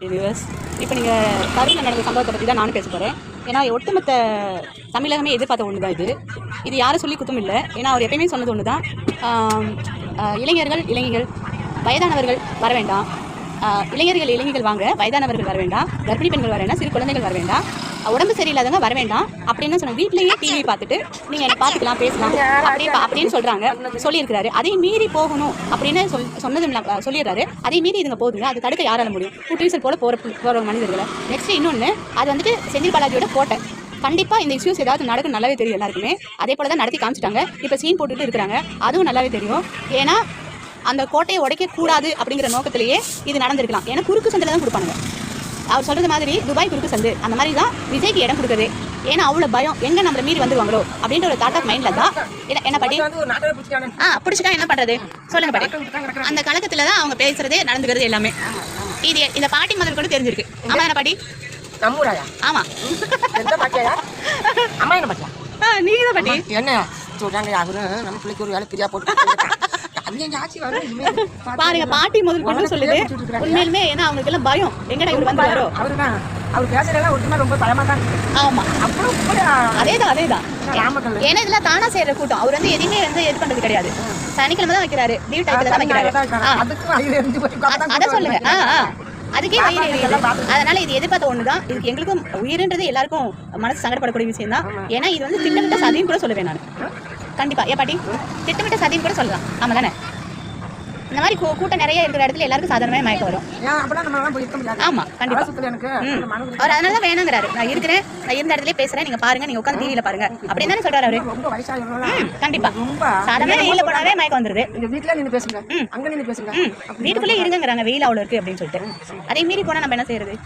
Reverse இப்போ நீங்கள் கரூரில் நடந்த சம்பவத்தை பற்றி தான் நானும் பேச போகிறேன் ஏன்னா ஒட்டுமொத்த தமிழகமே எதிர்பார்த்த ஒன்று தான் இது. இது யாரும் சொல்லி குத்தம் இல்லை. ஏன்னா அவர் எப்பயுமே சொன்னது ஒன்று தான் இளைஞர்கள் இளைஞர்கள் வயதானவர்கள் வர வேண்டாம். இளைஞர்கள் இளைஞர்கள் வாங்க வயதானவர்கள் வர வேண்டாம் கர்ப்பிணி பெண்கள் வர வேண்டாம் சிறு குழந்தைகள் வர வேண்டாம். உடம்பு சரியில்லாதவங்க வர வேண்டாம். அப்படின்னு சொன்ன வீட்லயே டிவி பார்த்துட்டு நீங்கள் என்ன பார்த்துக்கலாம் பேசலாம். அப்படி அப்படின்னு சொல்கிறாங்க சொல்லியிருக்கிறாரு. அதை மீறி போகணும் அப்படின்னு சொல் சொன்னதும் சொல்லிடுறாரு. அதை மீறி இதுங்க போதுங்க அது தடுக்க யாரால முடியும்? குட்டீசல் போல போகிற போகிற மனிதர்களை. நெக்ஸ்ட் இன்னொன்று அது வந்துட்டு செந்தில் பாலாஜியோட கோட்டை கண்டிப்பாக இந்த இஷ்யூஸ் ஏதாவது நடக்கும் நல்லாவே தெரியும் எல்லாருக்குமே. அதே போல தான் நடத்தி காமிச்சிட்டாங்க. இப்போ சீன் போட்டுட்டு இருக்கிறாங்க. அதுவும் நல்லாவே தெரியும். ஏன்னா அந்த கோட்டையை உடைக்க கூடாது அப்படிங்கிற நோக்கத்திலேயே இது நடந்திருக்கலாம். ஏன்னா குறுக்கு சந்தில் தான் கொடுப்பாங்க அவர் சொல்றது மாதிரி துபாய் குறுக்கு சந்து அந்த மாதிரி தான் விஜய்க்கு இடம் கொடுக்குறது. ஏன்னா அவ்வளோ பயம். எங்க நம்மள மீறி வந்துருவாங்களோ? அப்படின்ற ஒரு தாட் ஆஃப் மைண்ட்ல தான் என்ன- என்ன பாட்டி? ஆ பிடிச்சிட்டா என்ன பண்றது? சொல்லுங்க பாட்டி. அந்த கழகத்துல தான் அவங்க பேசுறதே நடந்துக்கிறது எல்லாமே. இது இந்த பாட்டி முதல் கூட தெரிஞ்சிருக்கு. ஆமா என்ன பாட்டி? நம்ம ஊராயா ஆமா. எந்த பாட்டியா அம்மா என்ன பாட்டியா? நீங்க தான் பாட்டி. என்ன சொல்றாங்க அவரு நம்ம பிள்ளைக்கு ஒரு வேலை பிரியா போட்டு பாருங்க பாட்டி முதல் கொண்டு சொல்லுது. உண்மையிலுமே ஏன்னா அவங்களுக்கு எல்லாம் பயம். எங்கடா இவர் வந்துருவாரோ அவருதான். அவர் பேசுறதெல்லாம் ஒட்டுமா ரொம்ப பயமா தான் ஆமா. அப்புறம் அதேதான் அதேதான். ஏன்னா இதெல்லாம் தானா செய்யற கூட்டம். அவர் வந்து எதையுமே வந்து இது பண்றது கிடையாது. சனிக்கிழமை தான் வைக்கிறாரு. லீவ் டைத்துல தான் வைக்கிறாரு. அது சொல்லுங்க. அதுக்கே வயிறு எரியுது. அதனால இது எதிர்பார்த்த ஒண்ணுதான். இதுக்கு எங்களுக்கும் உயிர்ன்றது எல்லாருக்கும் மனசு சங்கடப்படக்கூடிய விஷயம் தான் ஏன்னா இது வந்து திட்டமிட்ட சதியும் கூட சொல்லுவேன் நான். கண்டிப்பா. ஏ பாட்டி? திட்டமிட்ட சதியும் கூட சொல்லலாம். ஆமா தானே? இந்த மாதிரி கூட்டம் நிறைய இருக்கிற இடத்துல எல்லாருக்கும் சாதாரணமே மயக்கம் வரும். ஆமா கண்டிப்பா. அவர் அதனால தான் வேணாங்கிறாரு. நான் இருக்கிறேன். நான் இருந்த இடத்துல பேசுறேன். நீங்க பாருங்க. நீங்க உட்காந்து டிவியில பாருங்க. அப்படின்னு தானே சொல்றாரு அவரு. கண்டிப்பா. சாதாரண வெயில போனாவே மயக்கம் வந்துருது. வீட்டுல நின்று பேசுங்க. அங்க நின்று பேசுங்க. வீட்டுக்குள்ளே இருங்கங்கிறாங்க. வெயில் அவ்வளோ இருக்கு அப்படின்னு சொல்லிட்டு. அதே மீறி போனா நம்ம என்ன செய்யறது?